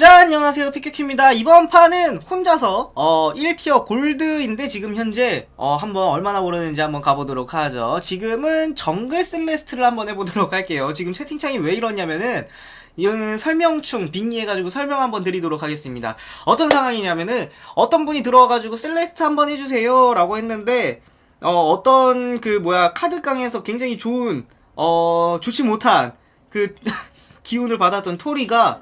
자, 안녕하세요. 피켓큐입니다. 이번 판은 혼자서, 어, 1티어 골드인데 지금 현재, 어, 한번 얼마나 오르는지 한번 가보도록 하죠. 지금은 정글 셀레스트를 한번 해보도록 할게요. 지금 채팅창이 왜 이러냐면은, 이거는 설명충 빙의해가지고 설명 한번 드리도록 하겠습니다. 어떤 상황이냐면은, 어떤 분이 들어와가지고 셀레스트 한번 해주세요. 라고 했는데, 어, 어떤 그, 뭐야, 카드깡에서 굉장히 좋은, 어, 좋지 못한, 그, 기운을 받았던 토리가,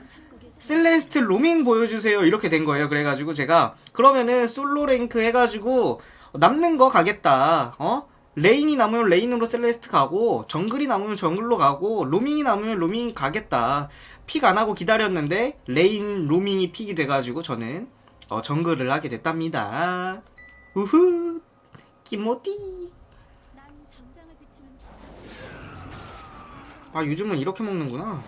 셀레스트 로밍 보여주세요. 이렇게 된 거예요. 그래가지고 제가 그러면은 솔로 랭크 해가지고 남는 거 가겠다. 어? 레인이 남으면 레인으로 셀레스트 가고 정글이 남으면 정글로 가고 로밍이 남으면 로밍 가겠다. 픽 안 하고 기다렸는데 레인 로밍이 픽이 돼가지고 저는 어, 정글을 하게 됐답니다. 우후! 기모띠! 아 요즘은 이렇게 먹는구나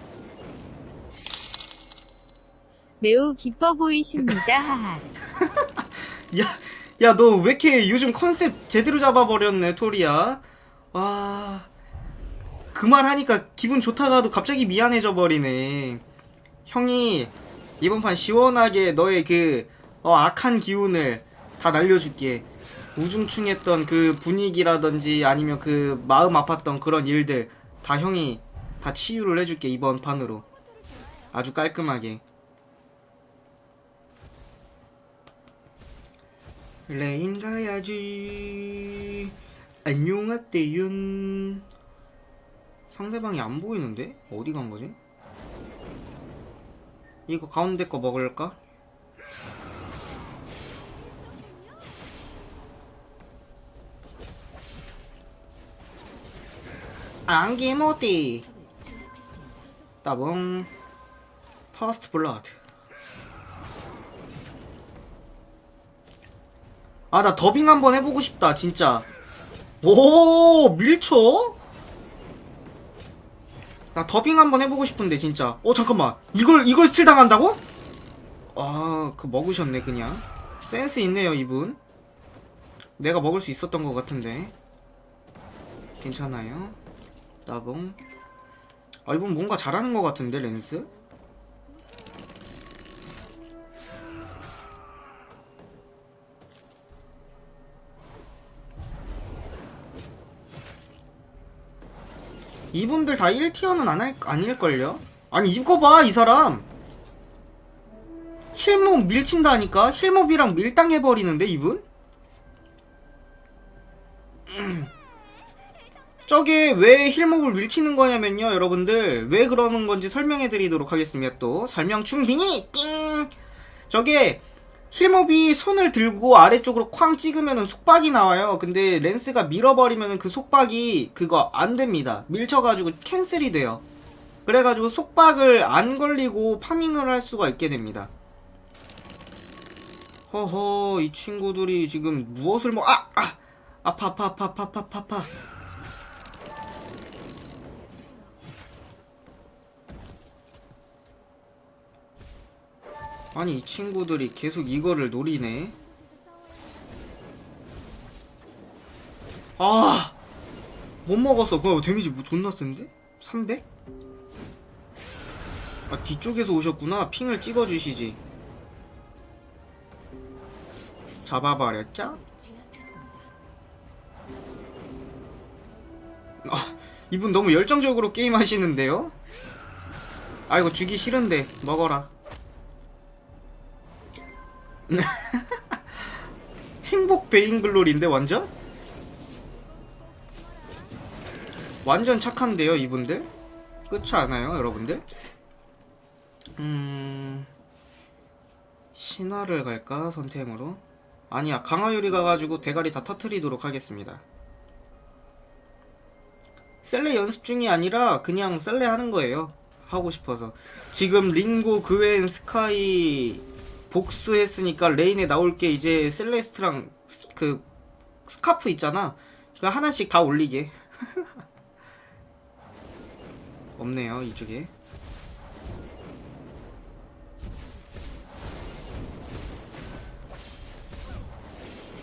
매우 기뻐 보이십니다. 야, 야, 너 왜 이렇게 요즘 컨셉 제대로 잡아버렸네, 토리야. 와, 그 말 하니까 기분 좋다가도 갑자기 미안해져 버리네. 형이 이번 판 시원하게 너의 그, 어, 악한 기운을 다 날려줄게. 우중충했던 그 분위기라든지 아니면 그 마음 아팠던 그런 일들 다 형이 다 치유를 해줄게, 이번 판으로. 아주 깔끔하게. 레인 가야지 안녕하대요 상대방이 안 보이는데? 어디 간 거지? 이거 가운데 거 먹을까? 안기모띠 따봉 퍼스트 블러드 아, 나 더빙 한번 해보고 싶다, 진짜. 오, 밀쳐? 나 더빙 한번 해보고 싶은데, 진짜. 어, 잠깐만. 이걸, 이걸 스틸 당한다고? 아, 그 먹으셨네, 그냥. 센스 있네요, 이분. 내가 먹을 수 있었던 것 같은데. 괜찮아요. 따봉. 아, 이분 뭔가 잘하는 것 같은데, 렌스? 이분들 다 1티어는 안 할, 아닐걸요? 아니, 이거 봐, 이 사람! 힐몹 밀친다니까? 힐몹이랑 밀당해버리는데, 이분? 음. 저게 왜 힐몹을 밀치는 거냐면요, 여러분들. 왜 그러는 건지 설명해 드리도록 하겠습니다, 또. 설명 충빈이! 띵! 저게, 힐몹이 손을 들고 아래쪽으로 쾅 찍으면은 속박이 나와요. 근데 렌스가 밀어버리면은 그 속박이 그거 안 됩니다. 밀쳐가지고 캔슬이 돼요. 그래가지고 속박을 안 걸리고 파밍을 할 수가 있게 됩니다. 허허, 이 친구들이 지금 무엇을 뭐, 아! 아! 아파, 아파, 아파, 아파, 아파, 아파, 아니 이 친구들이 계속 이거를 노리네 아! 못 먹었어 그거 데미지 뭐 존나 센데? 300? 아 뒤쪽에서 오셨구나 핑을 찍어주시지 잡아버렸죠? 아 이분 너무 열정적으로 게임 하시는데요? 아 이거 주기 싫은데 먹어라 행복 베인글로리인데 완전? 완전 착한데요 이분들? 그렇지 않아요 여러분들? 음... 신화를 갈까 선템으로? 아니야 강화유리 가가지고 대가리 다 터트리도록 하겠습니다 셀레 연습 중이 아니라 그냥 셀레 하는 거예요 하고 싶어서 지금 링고 그웬 스카이 복스했으니까 레인에 나올 게 이제 셀레스트랑 스- 그 스카프 있잖아. 그 하나씩 다 올리게. 없네요 이쪽에.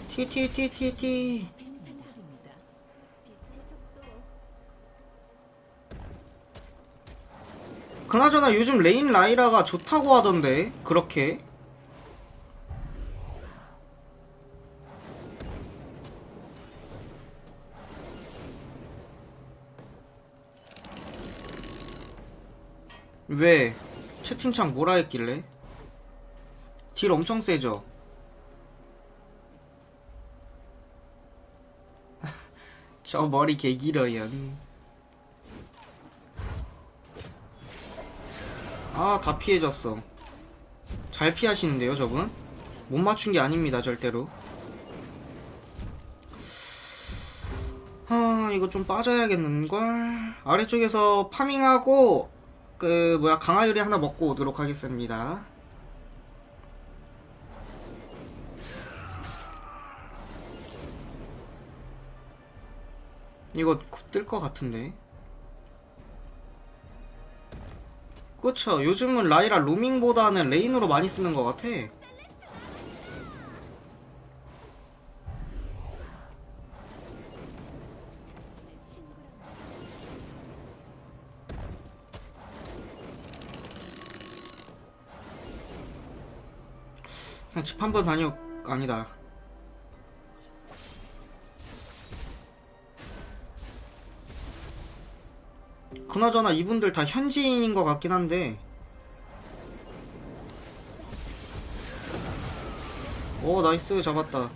티티티티티. 그나저나 요즘 레인 라이라가 좋다고 하던데 그렇게 왜 채팅창 뭐라 했길래 딜 엄청 세죠 저 머리 개 길어요 아, 다 피해졌어. 잘 피하시는데요, 저분? 못 맞춘 게 아닙니다, 절대로. 아, 이거 좀 빠져야겠는걸? 아래쪽에서 파밍하고, 그, 뭐야, 강화유리 하나 먹고 오도록 하겠습니다. 이거 뜰 것 같은데. 그쵸 요즘은 라이라 로밍보다는 레인으로 많이 쓰는 것 같아 그냥 집 한 번 다녀 아니다. 그나저나 이분들 다 현지인인 것 같긴 한데. 오 나이스. 잡았다.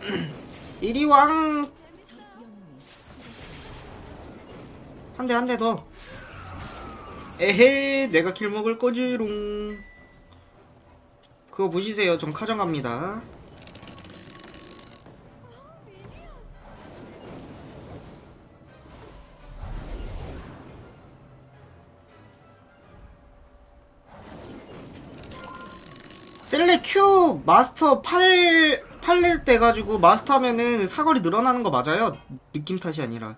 이리왕! 한 대 한 대 더 에헤 내가 킬 먹을 거지롱. 그거 보시세요. 전 카정 갑니다. 셀레 Q 마스터 8 8낼 때 가지고 마스터 하면은 사거리 늘어나는 거 맞아요? 느낌 탓이 아니라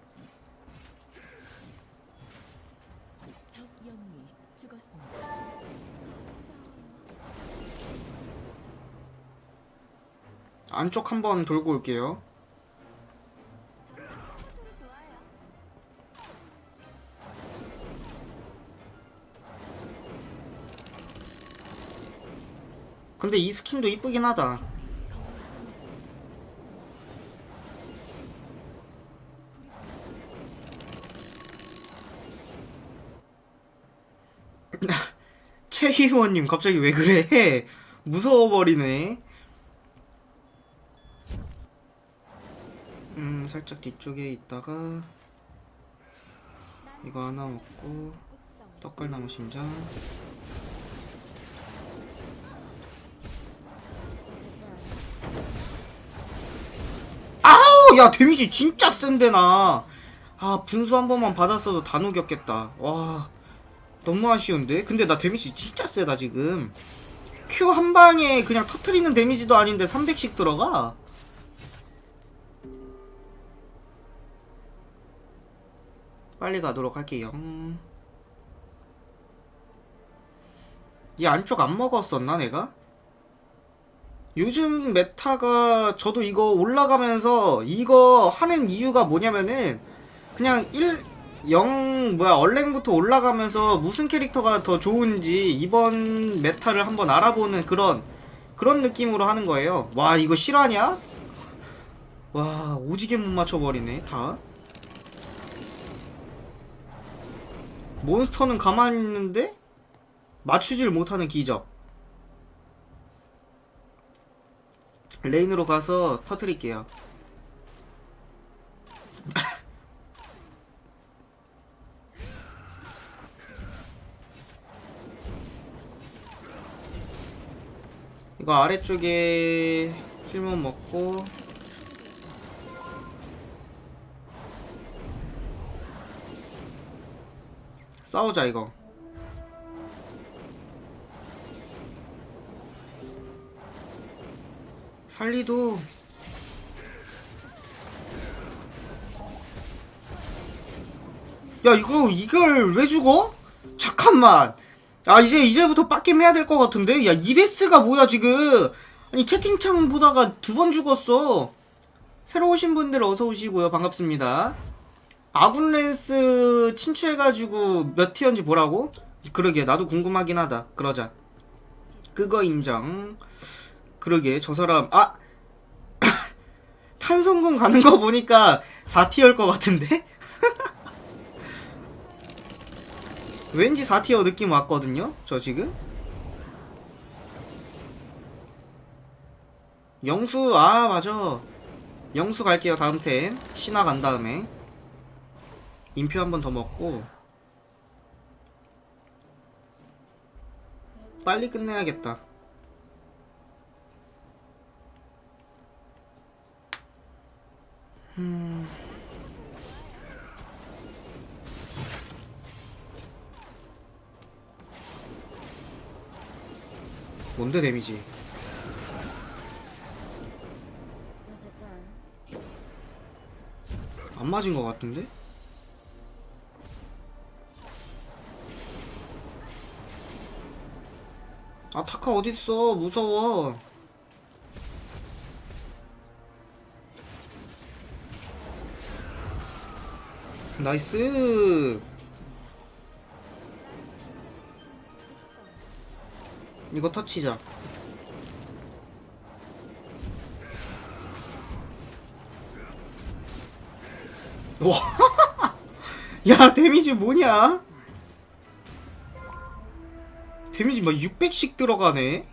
안쪽 한번 돌고 올게요. 근데 이 스킨도 이쁘긴 하다. 최희원님 갑자기 왜 그래? 무서워버리네. 음 살짝 뒤쪽에 있다가 이거 하나 먹고 떡갈나무 심장 아우 야 데미지 진짜 센데 나아 분수 한 번만 받았어도 다 녹였겠다. 와 너무 아쉬운데? 근데 나 데미지 진짜 세다 지금. Q 한 방에 그냥 터트리는 데미지도 아닌데 300씩 들어가 빨리 가도록 할게요. 이 안쪽 안 먹었었나 내가? 요즘 메타가 저도 이거 올라가면서 이거 하는 이유가 뭐냐면은 그냥 1 0 뭐야 얼랭부터 올라가면서 무슨 캐릭터가 더 좋은지 이번 메타를 한번 알아보는 그런 그런 느낌으로 하는 거예요. 와 이거 실화냐? 와 오지게 못 맞춰버리네 다. 몬스터는 가만히 있는데 맞추질 못하는 기적. 레인으로 가서 터트릴게요. 이거 아래쪽에 힐몬 먹고 싸우자 이거. 살리도. 야 이거 이걸 왜 죽어? 잠깐만. 아 이제 이제부터 빡겜 해야 될 것 같은데? 야 이데스가 뭐야 지금? 아니 채팅창 보다가 두 번 죽었어. 새로 오신 분들 어서 오시고요. 반갑습니다 아군 랜스 친추해가지고 몇 티어인지 보라고? 그러게 나도 궁금하긴 하다. 그러자. 그거 인정. 그러게 저 사람 아! 탄성군 가는 거 보니까 4티어일 것 같은데? 왠지 4티어 느낌 왔거든요? 저 지금? 영수 아 맞아. 영수 갈게요 다음 템. 신화 간 다음에 인표 한 번 더 먹고 빨리 끝내야겠다 음. 뭔데 데미지 안 맞은 것 같은데? 아 타카 어딨어? 무서워. 나이스. 이거 터치자. 와, 야 데미지 뭐냐? 데미지 막 600씩 들어가네.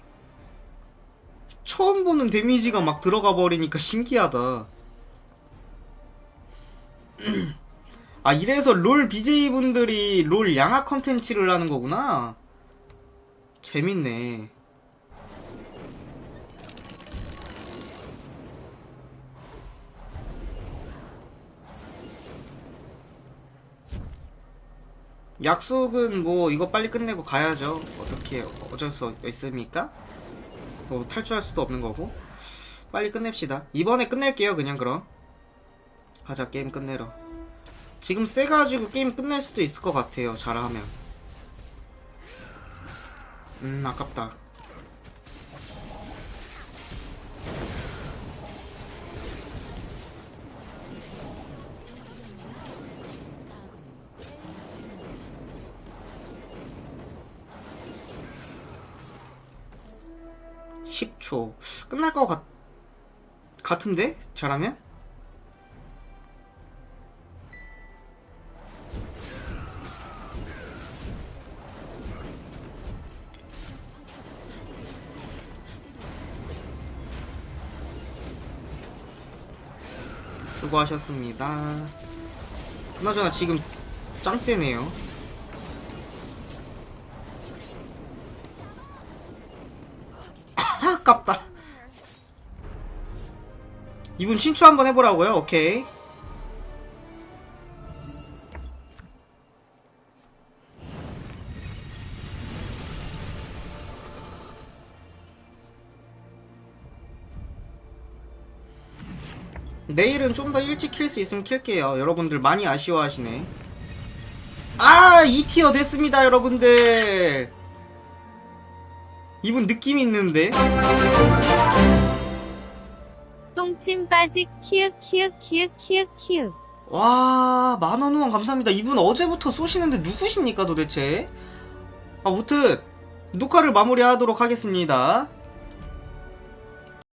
처음 보는 데미지가 막 들어가 버리니까 신기하다. 아 이래서 롤 BJ 분들이 롤 양악 컨텐츠를 하는 거구나. 재밌네. 약속은 뭐 이거 빨리 끝내고 가야죠. 어떻게 어쩔 수 있습니까? 뭐 탈출할 수도 없는 거고. 빨리 끝냅시다. 이번에 끝낼게요. 그냥 그럼. 가자 게임 끝내러. 지금 세가지고 게임 끝낼 수도 있을 것 같아요. 잘하면. 음 아깝다. 십초 끝날 것 같... 같은데? 잘하면? 수고하셨습니다. 그나저나 지금 짱 세네요. 아, 아깝다. 이분 친추 한번 해보라고요? 오케이. 내일은 좀 더 일찍 킬 수 있으면 킬게요. 여러분들 많이 아쉬워하시네. 아, 2티어 됐습니다, 여러분들. 이분 느낌 있는데? 똥침 빠직 키읔 키읔 키읔 키읔 키읔. 와, 만원 후원 감사합니다. 이분 어제부터 쏘시는데 누구십니까, 도대체? 아무튼, 녹화를 마무리하도록 하겠습니다.